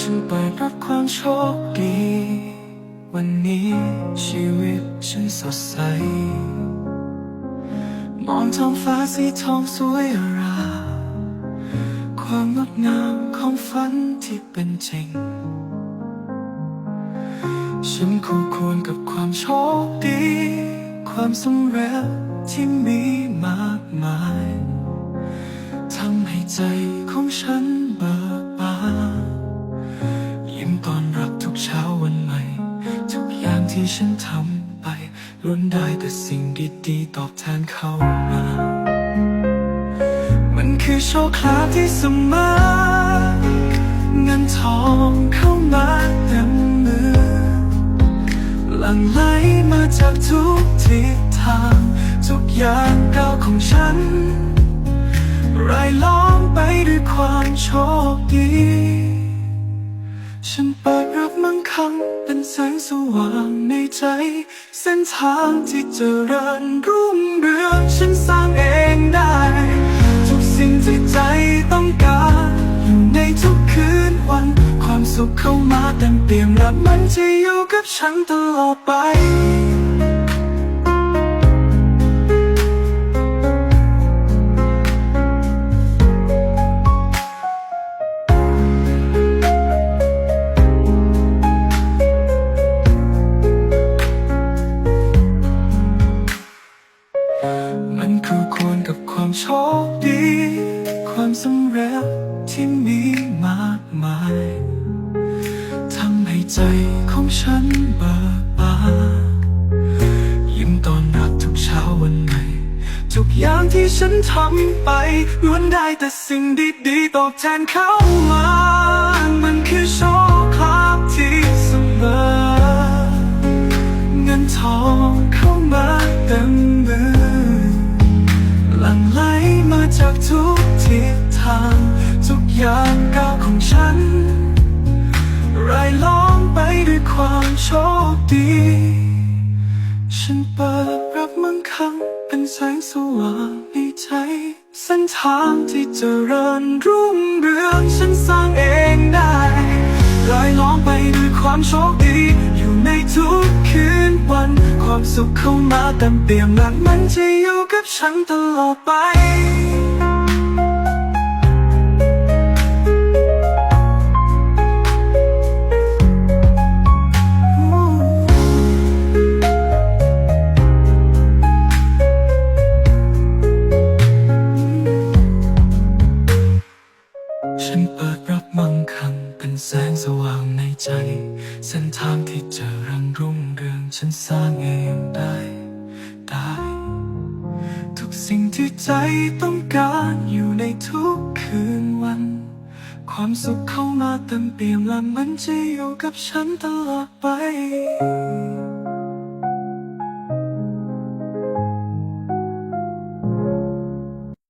ฉันเปิดรับความโชคดี วันนี้ชีวิตฉันสดใส มองท้องฟ้าสีทองสวยอารามความงดงามของฝันที่เป็นจริง ฉันคู่ควรกับความโชคดี ความสำเร็จที่มีมากมาย ทำให้ใจของฉัน ที่ฉันทำไปล้วนได้แต่สิ่งดีๆตอบแทนเข้ามา มันคือโชคลาภที่สมอเงินทองเข้ามาเต็มมือ หลั่งไหลมาจากทุกทิศทาง ทุกอย่างก้าวของฉัน รายล้อมไปด้วยความโชคดี ฉันเปิดรับมั่งคั่งเป็นแสงสว่างในใจ เส้นทางที่เจริญรุ่งเรืองฉันสร้างเองได้ ทุกสิ่งที่ใจต้องการ อยู่ในทุกคืนวัน ความสุขเข้ามาเต็มเปี่ยมและมันจะอยู่กับฉันตลอดไป ความโชคดี ความสำเร็จที่มีมากมายทำให้ใจของฉันเบิกบานยิ้มตอนรับทุกเช้าวันใหม่ทุกอย่างที่ฉันทำไปล้วนได้แต่สิ่งดีๆตอบแทนเข้ามา มันคือโช จากทุกทิศทาง ทุกอย่างก้าวของฉัน รายล้อมไปด้วยความโชคดี ฉันเปิดรับมั่งคั่งเป็นแสงสว่างในใจ เส้นทางที่เจริญรุ่งเรืองฉันสร้างเองได้รายล้อมไปด้วยความโชคดี อยู่ในทุกคืนวัน ความสุขเข้ามาเต็มเปี่ยมและมันจะอยู่กับฉันตลอดไป แสงสว่างในใจ เส้นทางที่เจริญรุ่งเรืองฉันสร้างเองได้ ได้ ทุกสิ่งที่ใจต้องการอยู่ในทุกคืนวัน ความสุขเข้ามาเต็มเปี่ยมและมันจะอยู่กับฉันตลอดไป